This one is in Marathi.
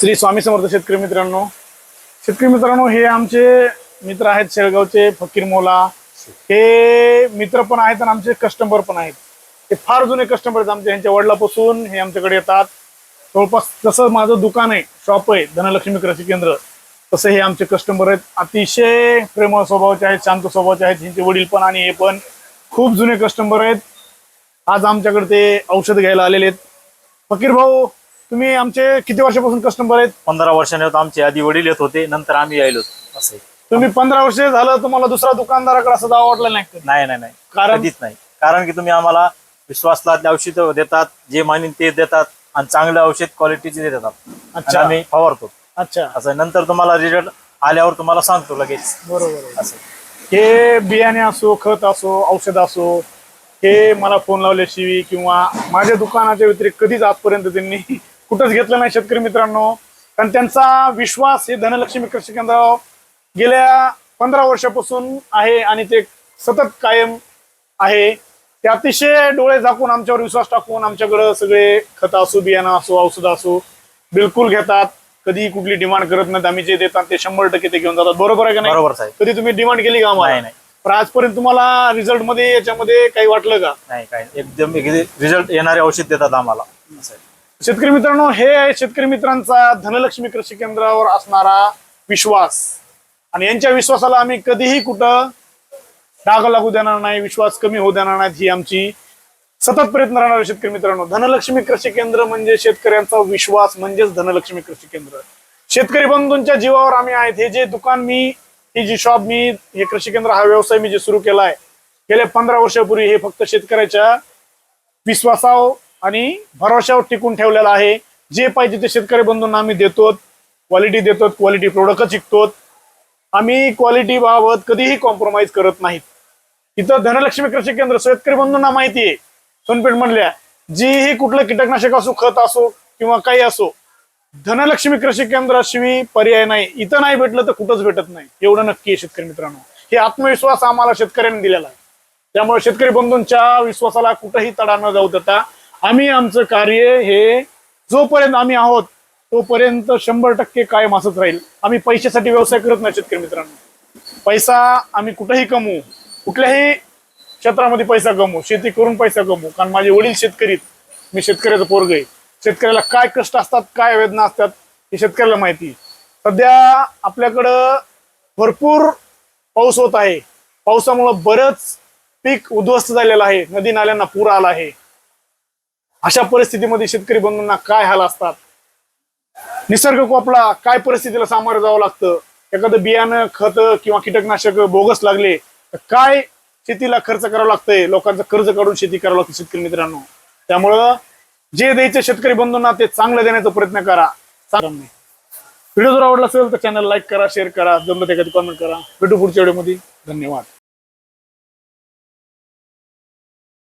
श्री स्वामी समर्थ शेतकरी मित्रांनो. शेतकरी मित्रांनो हे आमचे मित्र आहेत शेळगावचे फकीर मोला. हे मित्र पण आहेत आणि आमचे कस्टमर पण आहेत. हे फार जुने कस्टमर आहेत आमचे यांच्या वडिलापासून हे आमच्याकडे येतात. जवळपास जसं माझं दुकान आहे शॉप आहे धनलक्ष्मी कृषी केंद्र तसं हे आमचे कस्टमर आहेत. अतिशय प्रेमळ स्वभावाचे आहेत शांत स्वभावाचे आहेत. यांचे वडील पण आणि हे पण खूप जुने कस्टमर आहेत. आज आमच्याकडे ते औषध घ्यायला आलेले आहेत. फकीर भाऊ तुम्ही आमचे किती वर्षापासून कस्टमर आहेत पंधरा वर्षांनी होत आमचे आधी वडील येत होते नंतर आम्ही यायलो असं. तुम्ही पंधरा वर्ष झालं तुम्हाला दुसरा दुकानदाराकडे असं जावं वाटलं नाही का? नाही नाही नाही कारण? कधीच नाही कारण की तुम्ही आम्हाला विश्वासातले औषध देतात जे मागणी ते देतात आणि चांगलं औषध क्वालिटीचे देतात आणि अच्छा. आम्ही फवारतो अच्छा असं नंतर तुम्हाला रिझल्ट आल्यावर तुम्हाला सांगतो लगेच बरोबर आहे. असं हे बियाणे असो खत असो औषध असो हे मला फोन लावल्याशिवाय किंवा माझ्या दुकानाच्या व्यतिरिक्त कधीच आजपर्यंत त्यांनी कुठंच घेतलं नाही शेतकरी मित्रांनो. कारण त्यांचा विश्वास हे धनलक्ष्मी कृषी केंद्रावर गेल्या पंधरा वर्षापासून आहे आणि ते सतत कायम आहे. ते अतिशय डोळे झाकून आमच्यावर विश्वास टाकून आमच्याकडं सगळे खत असो बियाणं असो औषध असो बिलकुल घेतात. कधी कुठली डिमांड करत नाहीत. आम्ही जे देतात ते शंभर टक्के ते घेऊन जातात. बरोबर आहे का नाही? बरोबर साहेब. कधी तुम्ही डिमांड केली का आम्हाला? नाही, नाही. पण आजपर्यंत तुम्हाला रिझल्टमध्ये याच्यामध्ये काही वाटलं का? नाही काय एकदम रिझल्ट येणारे औषध देतात आम्हाला. शेतकरी मित्रांनो हे आहे शेतकरी मित्रांचा धनलक्ष्मी कृषी केंद्रावर असणारा विश्वास. आणि यांच्या विश्वासाला आम्ही कधीही कुठं डाग लागू देणार नाही विश्वास कमी होऊ देणार नाहीत ही आमची सतत प्रयत्न राहणार शेतकरी मित्रांनो. धनलक्ष्मी कृषी केंद्र म्हणजे शेतकऱ्यांचा विश्वास म्हणजेच धनलक्ष्मी कृषी केंद्र. शेतकरी बंधूंच्या जीवावर आम्ही आहेत. हे जे दुकान मी ही जी शॉप मी हे कृषी केंद्र हा व्यवसाय मी जे सुरू केला आहे गेल्या पंधरा वर्षापूर्वी हे फक्त शेतकऱ्याच्या विश्वासावर आणि भरोशावर टिकून ठेवलेला आहे. जे पाहिजे ते शेतकरी बंधूंना आम्ही देतो क्वालिटी देतो क्वालिटी प्रोडक्ट शिकतो आम्ही क्वालिटी बाबत कधीही कॉम्प्रोमाइज करत नाहीत. इथं धनलक्ष्मी कृषी केंद्र शेतकरी बंधूंना माहिती आहे. सोनपेठ म्हणल्या जीही कुठलं कीटकनाशक असो खत असो किंवा काही असो धनलक्ष्मी कृषी केंद्राशिवाय पर्याय नाही. इथं नाही भेटलं तर कुठंच भेटत नाही. एवढं नक्की आहे शेतकरी मित्रांनो. हे आत्मविश्वास आम्हाला शेतकऱ्यांनी दिलेला आहे. त्यामुळे शेतकरी बंधूंच्या विश्वासाला कुठंही तडा न जाऊ देता आम्ही आमचं कार्य हे जोपर्यंत आम्ही आहोत तोपर्यंत शंभर टक्के कायम असत राहील. आम्ही पैशासाठी व्यवसाय करत नाही शेतकरी मित्रांनो. पैसा आम्ही कुठेही कमवू कुठल्याही क्षेत्रामध्ये पैसा कमवू शेती करून पैसा कमवू कारण माझे वडील शेतकरी मी शेतकऱ्याचं पोरग आहे. शेतकऱ्याला काय कष्ट असतात काय वेदना असतात हे शेतकऱ्याला माहिती सध्या आपल्याकडं भरपूर पाऊस होत आहे. पावसामुळं बरंच पीक उद्ध्वस्त झालेलं आहे. नदी नाल्यांना पूर आला आहे. अशा परिस्थितीमध्ये शेतकरी बंधूंना काय हाल असतात? निसर्ग कोपला काय परिस्थितीला सामोरं जावं लागतं? एखादं बियाणं खत किंवा कीटकनाशक बोगस लागले तर काय शेतीला खर्च करावं लागतंय? लोकांचं कर्ज काढून शेती करावं लागतं शेतकरी मित्रांनो. त्यामुळं जे द्यायचं शेतकरी बंधूंना ते चांगलं देण्याचा प्रयत्न करा. नाही. व्हिडिओ जर आवडला असेल तर चॅनल लाईक करा शेअर करा. जमलं ते कधी कॉमेंट करा. भेटू पुढच्या व्हिडिओमध्ये धन्यवाद.